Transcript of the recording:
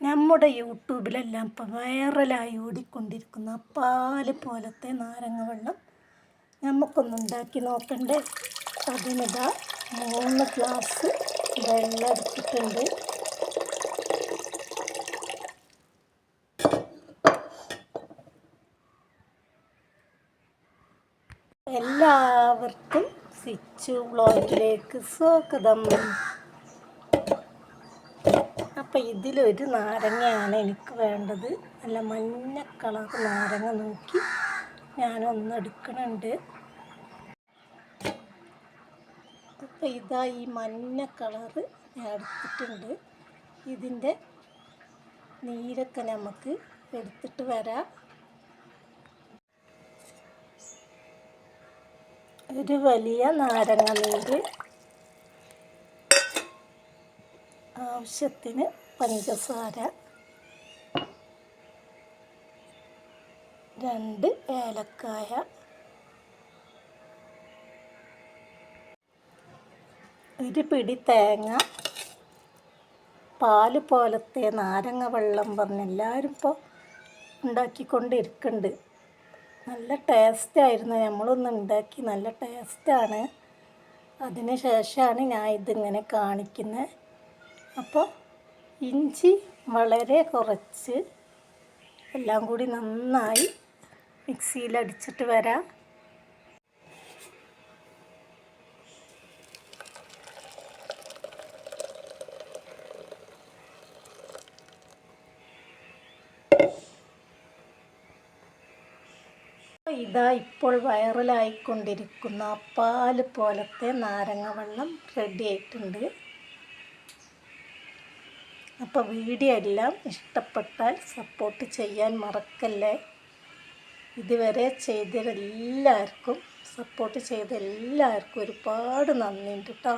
നമ്മുടെ യൂട്യൂബിലെല്ലാം ഇപ്പം വൈറലായി ഓടിക്കൊണ്ടിരിക്കുന്ന പാൽ പോലത്തെ നാരങ്ങ വെള്ളം നമുക്കൊന്ന് ഉണ്ടാക്കി നോക്കണ്ടേ? അതിനിതാ മൂന്ന് ഗ്ലാസ് വെള്ളം എടുത്തിട്ടുണ്ട്. എല്ലാവർക്കും സ്വിച്ച് ബ്ലോഗിലേക്ക് സ്വാഗതം. അപ്പം ഇതിലൊരു നാരങ്ങയാണ് എനിക്ക് വേണ്ടത്. നല്ല മഞ്ഞ കളർ നാരങ്ങ നോക്കി ഞാനൊന്ന് എടുക്കണുണ്ട്. അപ്പം ഇതാ ഈ മഞ്ഞ കളറ് ഞാൻ എടുത്തിട്ടുണ്ട്. ഇതിന്റെ നീരൊക്കെ നമുക്ക് എടുത്തിട്ട് വരാം. ഒരു വലിയ നാരങ്ങ നീര് ആവശ്യത്തിന് പഞ്ചസാര. രണ്ട് ഏലക്കായ. ഒരു പിടി തേങ്ങ. പാൽ പോലത്തെ നാരങ്ങ വെള്ളം പറഞ്ഞ് എല്ലാവരും ഇപ്പോൾ ഉണ്ടാക്കിക്കൊണ്ടിരിക്കുന്നുണ്ട് നല്ല ടേസ്റ്റായിരുന്നു നമ്മളൊന്ന് ഉണ്ടാക്കി. നല്ല ടേസ്റ്റാണ് അതിന് ശേഷമാണ് ഞാൻ ഇതിങ്ങനെ കാണിക്കുന്നത് അപ്പോൾ ഇഞ്ചി വളരെ കുറച്ച് എല്ലാം കൂടി നന്നായി മിക്സിയിൽ അടിച്ചിട്ട് വരാം. ഇതാ ഇപ്പോൾ വൈറലായിക്കൊണ്ടിരിക്കുന്ന പാൽ പോലത്തെ നാരങ്ങ വെള്ളം റെഡി ആയിട്ടുണ്ട്. അപ്പോൾ വീഡിയോ എല്ലാം ഇഷ്ടപ്പെട്ടാൽ സപ്പോർട്ട് ചെയ്യാൻ മറക്കല്ലേ? ഇതുവരെ ചെയ്ത എല്ലാവർക്കും സപ്പോർട്ട് ചെയ്ത എല്ലാവർക്കും ഒരുപാട് നന്ദിയുണ്ട് കേട്ടോ